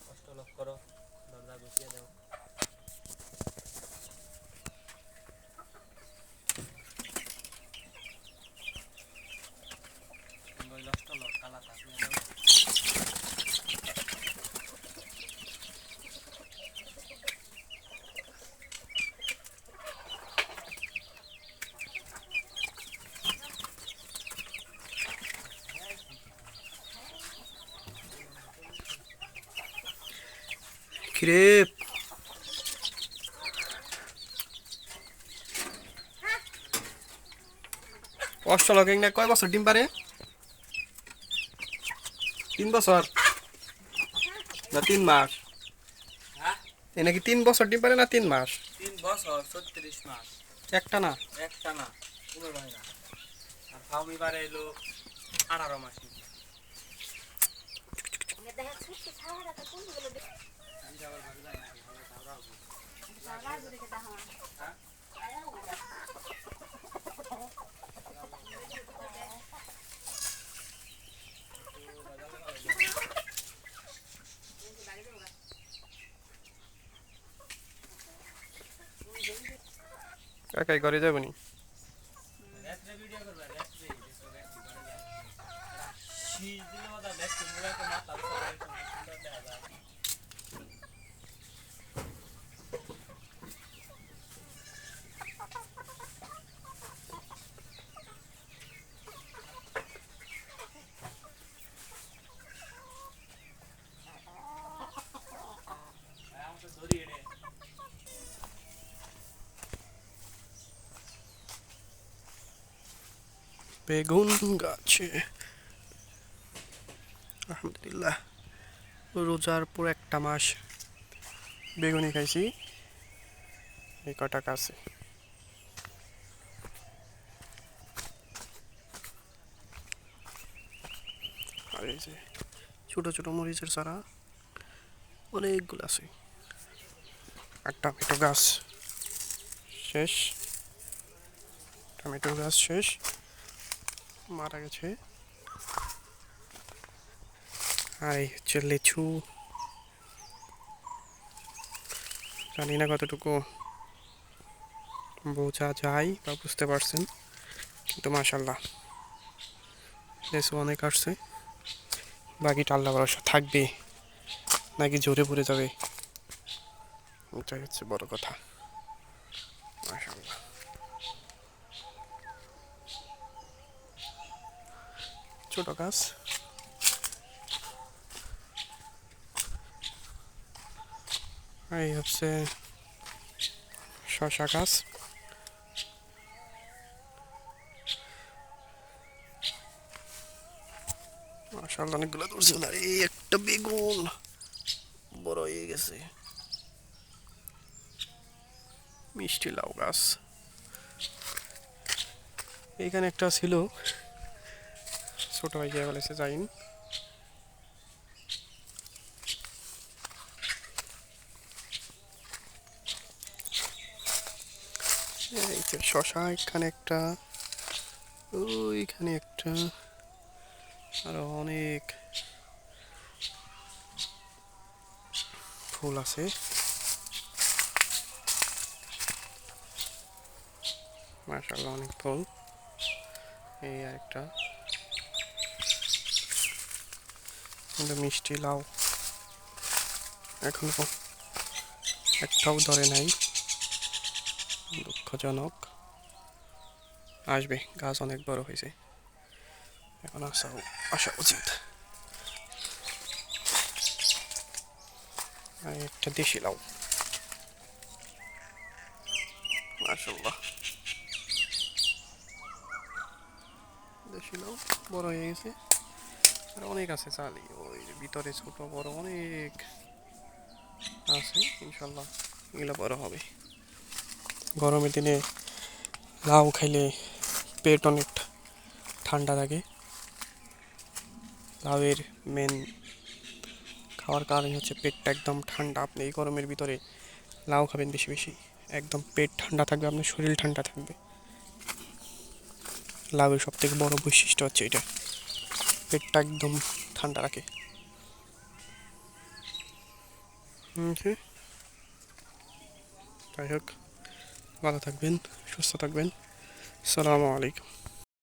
কষ্ট লক করো দরজা গুছিয়ে দাও। নষ্ট লক কালা থাকলে দাও কিরে? অষ্টলকিং না কয় বছর ডিম পারে? তিন বছর? না তিন মাস। হ্যাঁ? এ নাকি তিন বছর ডিম পারে না তিন মাস? তিন বছর ছত্রিশ মাস। একটা না? একটা না কোনো ভাই না। আর ফাউমি বারে এলো আঠারো মাস। দেখা ছোট্ট ছাওয়াটা তো কোনগুলো দেখে আমি আবার ভাবি না, ভালো খাওয়া হবে। বাবা দেখে দেখা হ্যাঁ? একাই ঘরে যাবনি ভিডিও বেগুন গাছে। আলহামদুলিল্লাহ, রোজার পুরো একটা মাস বেগুনি খাইছি। এই কটা গাছে আর এই যে ছোট ছোট মরিচের চারা, অনেকগুলো আছে। আর টমেটো গাছ শেষ। টমেটো গাছ শেষ। মারা গেছে। আর এই হচ্ছে লিচু। জানি না কতটুকু বোঝা যায় বা বুঝতে পারছেন, কিন্তু মাশাল্লাহ লেচু অনেক আসছে। বাকিটা আল্লাহ ভরসা থাকবে নাকি জোরে পড়ে যাবে? এটাই হচ্ছে বড় কথা মাশাল্লাহ ছোট গাছ এই হচ্ছে শশা গাছ। অনেকগুলো ধরছে না এই একটা বেগুন। বড় হয়ে গেছে। মিষ্টি লাউ গাছ। এইখানে একটা ছিল ছোট ভাই গিয়ে এই যে শশা এখানে একটা, ওইখানে একটা, আরও অনেক ফুল আছে। মাশাআল্লাহ, অনেক ফুল। এই একটা কিন্তু মিষ্টি লাউ। এখনও একটাও ধরে নাই। দুঃখজনক। আসবে, গাছ অনেক বড় হয়েছে। এখন আসা আসা উচিত। আর একটা দেশি লাউ। মাশাল্লাহ দেশি লাউ বড় হয়ে গেছে। অনেক আছে চালি, ওই ভিতরে ছোট, বড় অনেক আছে, ইনশাল্লাহ এগুলো বড় হবে। গরমের দিনে লাউ খাইলে পেট অনেক ঠান্ডা থাকে লাউয়ের মেন খাওয়ার কারণ হচ্ছে পেটটা একদম ঠান্ডা। আপনি এই গরমের ভিতরে লাউ খাবেন বেশি বেশি। একদম পেট ঠান্ডা থাকবে, আপনার শরীর ঠান্ডা থাকবে। লাউয়ের সব থেকে বড় বৈশিষ্ট্য হচ্ছে এটা। পেটটা একদম ঠান্ডা রাখে। যাই হোক ভালো থাকবেন সুস্থ থাকবেন। সালামু আলাইকুম।